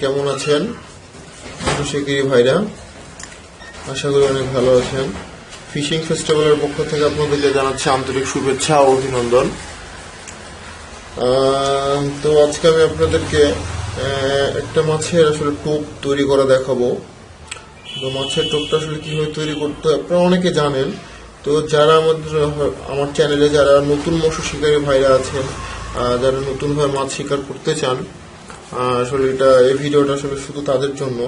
কেমন আছেন? শিগগিরি ভাইরা, আশা করি অনেক ভালো আছেন। ফিশিং ফেস্টিভ্যালের পক্ষ থেকে আপনাদেরকে জানাচ্ছি আন্তরিক শুভেচ্ছা ও অভিনন্দন। তো আজকে আমি আপনাদেরকে একটা মাছের আসলে টোপ তৈরি করা দেখাবো। তো মাছের টোপটা আসলে কীভাবে তৈরি করতে আপনারা অনেকে জানেন। তো যারা আমাদের, আমার চ্যানেলে যারা নতুন মৎস্য শিকারী ভাইরা আছেন যারা নতুনভাবে মাছ শিকার করতে চান আসলে এটা, এই ভিডিওটা আসলে শুধু তাদের জন্য।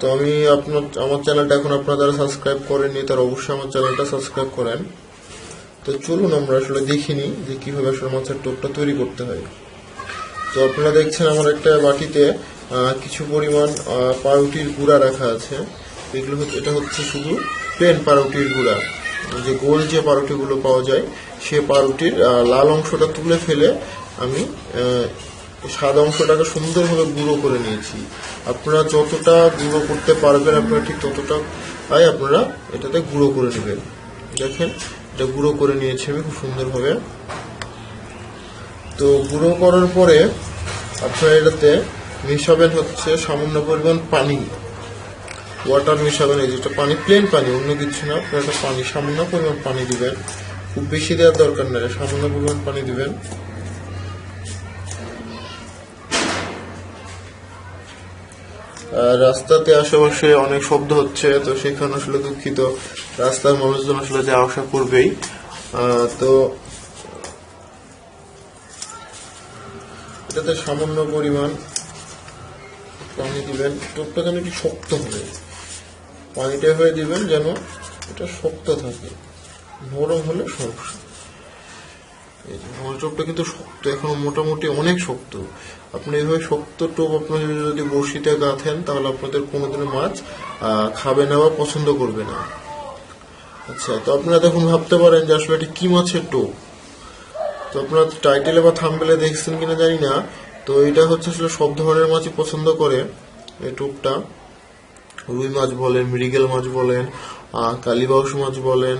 তো আমি আপনার, আমার চ্যানেলটা এখন আপনারা যারা সাবস্ক্রাইব করেননি, তারা অবশ্যই আমার চ্যানেলটা সাবস্ক্রাইব করেন। তো চলুন আমরা আসলে দেখিনি যে কীভাবে আসলে মাছের টোপটা তৈরি করতে হয়। তো আপনারা দেখছেন আমার একটা বাটিতে কিছু পরিমাণ পাউরুটির গুঁড়া রাখা আছে। এগুলো এটা হচ্ছে শুধু প্লেন পাউরুটির গুঁড়া। যে গোল যে পাউরুটিগুলো পাওয়া যায়, সে পাউরুটির লাল অংশটা তুলে ফেলে আমি সাদা অংশটাকে সুন্দরভাবে গুঁড়ো করে নিয়েছি। আপনারা যতটা গুঁড়ো করতে পারবেন আপনারা ঠিক ততটা তাই আপনারা এটাতে গুঁড়ো করে নেবেন। দেখেন, এটা গুঁড়ো করে নিয়েছি আমি খুব সুন্দরভাবে। তো গুঁড়ো করার পরে আপনারা এটাতে মিশাবেন হচ্ছে সামান্য পরিমাণ পানি। ওয়াটার মিশাবেন এই যেটা পানি প্লেন পানি, অন্য কিছু না। একটা পানি, সামান্য পরিমাণ পানি দিবেন। খুব বেশি দেওয়ার দরকার নেই, সামান্য পরিমাণ পানি দিবেন। রাস্তাতে আশেপাশে অনেক শব্দ হচ্ছে, তো সেখানে আসলে দুঃখিত। রাস্তার মানুষজন আসলে যাওয়া আসা করবেই। তো এটাতে সামান্য পরিমাণ পানি দিবেন। টোপটা যেন একটু শক্ত হবে পানিটা হয়ে দিবেন যেন এটা শক্ত থাকে। নরম হলে সমস্যা। এই আমার টোপটা কিন্তু শক্ত, এখন মোটামুটি অনেক শক্ত। আপনি এইভাবে শক্ত টোপ আপনাদের যদি বড়শিতে গাঁথেন, তাহলে আপনাদের কোনোদিনও মাছ খাবে না বা পছন্দ করবে না। আচ্ছা তো আপনারা তখন ভাবতে পারেন যে আসলে এটা কি মাছের টোপ? তো আপনারা টাইটেলে বা থাম্বেলে দেখছেন কিনা জানি না। তো এটা হচ্ছে আসলে সব ধরনের মাছই পছন্দ করে, এই টোপটা। রুই মাছ বলেন, মৃগেল মাছ বলেন কালীবাউস মাছ বলেন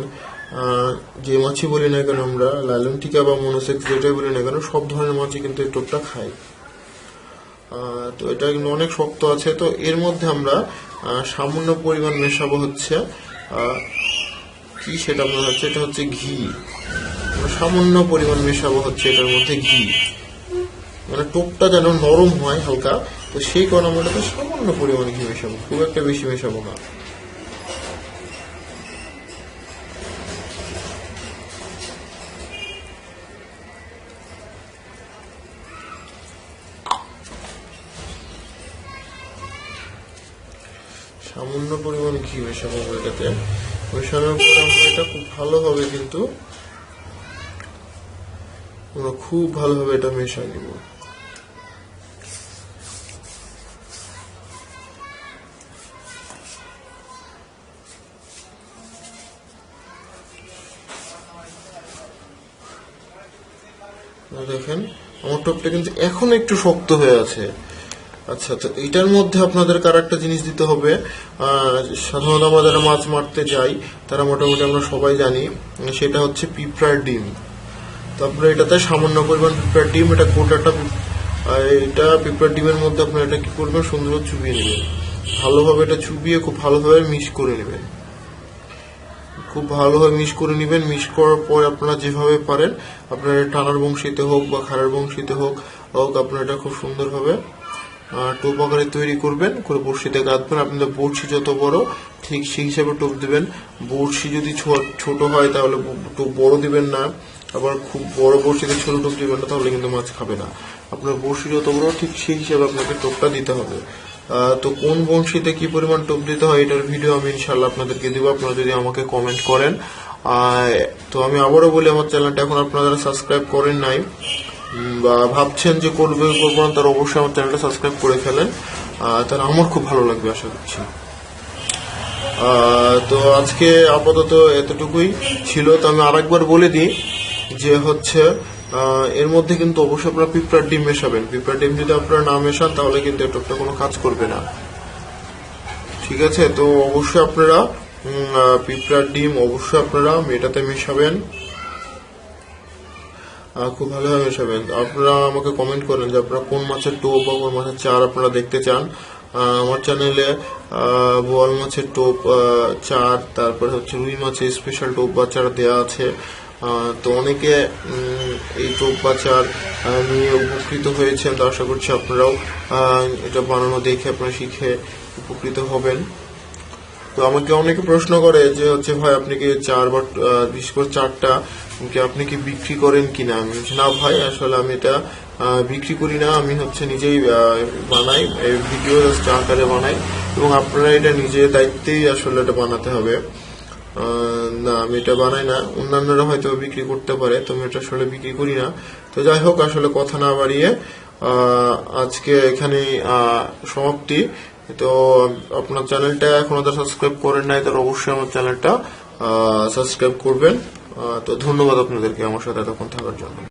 যে মাছই বলি না কেন আমরা, লালন টিকা বা মনোসেক্স যেটাই বলি না কেন, সব ধরনের মাছই কিন্তু এই টোপটা খাই তো এটা কিন্তু অনেক শক্ত আছে। তো এর মধ্যে আমরা সামান্য পরিমাণ মেশাবো হচ্ছে কি সেটা মনে হচ্ছে? এটা হচ্ছে ঘি। সামান্য পরিমাণ মেশাবো হচ্ছে এটার মধ্যে ঘি। মানে টোপটা যেন নরম হয় হালকা, তো সেই এটাতে সামান্য পরিমাণে ঘি মেশাবো, খুব একটা বেশি মেশাবো না। সামান্য পরিমাণ ঘি মেশাবো এটাতে মেশানোর পর এটা খুব ভালোভাবে কিন্তু আমরা খুব ভালোভাবে এটা মেশাই নিব। দেখেন, আমার টপটা কিন্তু এখন একটু শক্ত হয়ে আছে। আচ্ছা তো এটার মধ্যে আপনাদের কার একটা জিনিস দিতে হবে? সাধারণত আমরা যারা মাছ মারতে যাই, তারা মোটামুটি আমরা সবাই জানি, সেটা হচ্ছে পিঁপড়ার ডিম। তারপরে এটাতে সামান্য পরিমাণ পিঁপড়ার ডিম, এটা গোটাটা পি- এটা পিঁপড়ার ডিমের মধ্যে আপনারা এটা কি করবেন? সুন্দরভাবে চুবিয়ে নেবেন। ভালোভাবে এটা চুবিয়ে খুব ভালোভাবে মিক্স করে নেবেন। খুব ভালোভাবে মিক্স করে নেবেন। মিক্স করার পর আপনারা যেভাবে পারেন, আপনার টানার বংশীতে হোক বা খাড়ার বংশীতে হোক হোক আপনারা এটা খুব সুন্দরভাবে টোপ আকারে তৈরি করবেন, করে বড়শিতে গাঁথবেন। আপনাদের বড়শি যত বড়, ঠিক সেই হিসাবে টোপ দিবেন। বড়শি যদি ছোট হয় তাহলে টোপ বড় দিবেন না। আবার খুব বড় বড়শিতে ছোট টোপ দিবেন না, তাহলে কিন্তু মাছ খাবে না। আপনার বড়শি যত বড়, ঠিক সেই হিসাবে আপনাকে টোপটা দিতে হবে। তো কোন বংশীতে কি পরিমাণ টোপ দিতে হয় এটার ভিডিও আমি ইনশাল্লাহ আপনাদেরকে দিব। আপনারা যদি আমাকে কমেন্ট করেন। তো আমি আবারও বলি, আমার চ্যানেলটা এখন আপনারা সাবস্ক্রাইব করেন নাই বা ভাবছেন যে করবে করব না তারা অবশ্যই আমার চ্যানেলটা সাবস্ক্রাইব করে ফেলেন। তাহলে আমার খুব ভালো লাগবে, আশা করছি। তো আজকে আপাতত এতটুকুই ছিল। তো আমি আরেকবার বলে দিই যে হচ্ছে এর মধ্যে কিন্তু অবশ্যই আপনারা পিঁপড়ার ডিম মেশাবেন। পিঁপড়ার ডিম যদি আপনারা না মেশান, তাহলে কিন্তু এটকটা কোনো কাজ করবে না। ঠিক আছে? তো অবশ্যই আপনারা পিঁপড়ার ডিম অবশ্যই আপনারা মেটাতে মেশাবেন। খুব ভালোভাবে মেশাবেন। আপনারা আমাকে কমেন্ট করেন যে আপনারা কোন মাছের টোপ বা কোন মাছের চার আপনারা দেখতে চান। আমার চ্যানেলে বোয়াল মাছের টোপ চার, তারপরে হচ্ছে রুই মাছের স্পেশাল টোপ বা চার দেওয়া আছে। তো অনেকে এই টোপ বা চার আহ, নিয়ে উপকৃত হয়েছেন। তো আশা করছি আপনারাও এটা বানানো দেখে আপনারা শিখে উপকৃত হবেন। তো আমাকে অনেকে প্রশ্ন করে যে হচ্ছে ভাই আপনি কি চার বা বিশেষ করে চারটা কি আপনি কি বিক্রি করেন কিনা? আমি না ভাই আসলে আমি এটা বিক্রি করি না। আমি হচ্ছে নিজেই বানাই ভিডিও আকারে বানাই এবং আপনারা এটা নিজের দায়িত্বেই আসলে এটা বানাতে হবে। না, আমি এটা বানাই না। অন্যান্যরা হয়তো বিক্রি করতে পারে তো আমি এটা আসলে বিক্রি করি না। তো যাই হোক, আসলে কথা না বাড়িয়ে আজকে এখানে সমাপ্তি। তো আপনার চ্যানেলটা এখন তো সাবস্ক্রাইব করেন নাই তো অবশ্যই আমার চ্যানেলটা সাবস্ক্রাইব করবেন। তো ধন্যবাদ আপনাদেরকে আমার সাথে এতক্ষণ থাকার জন্য।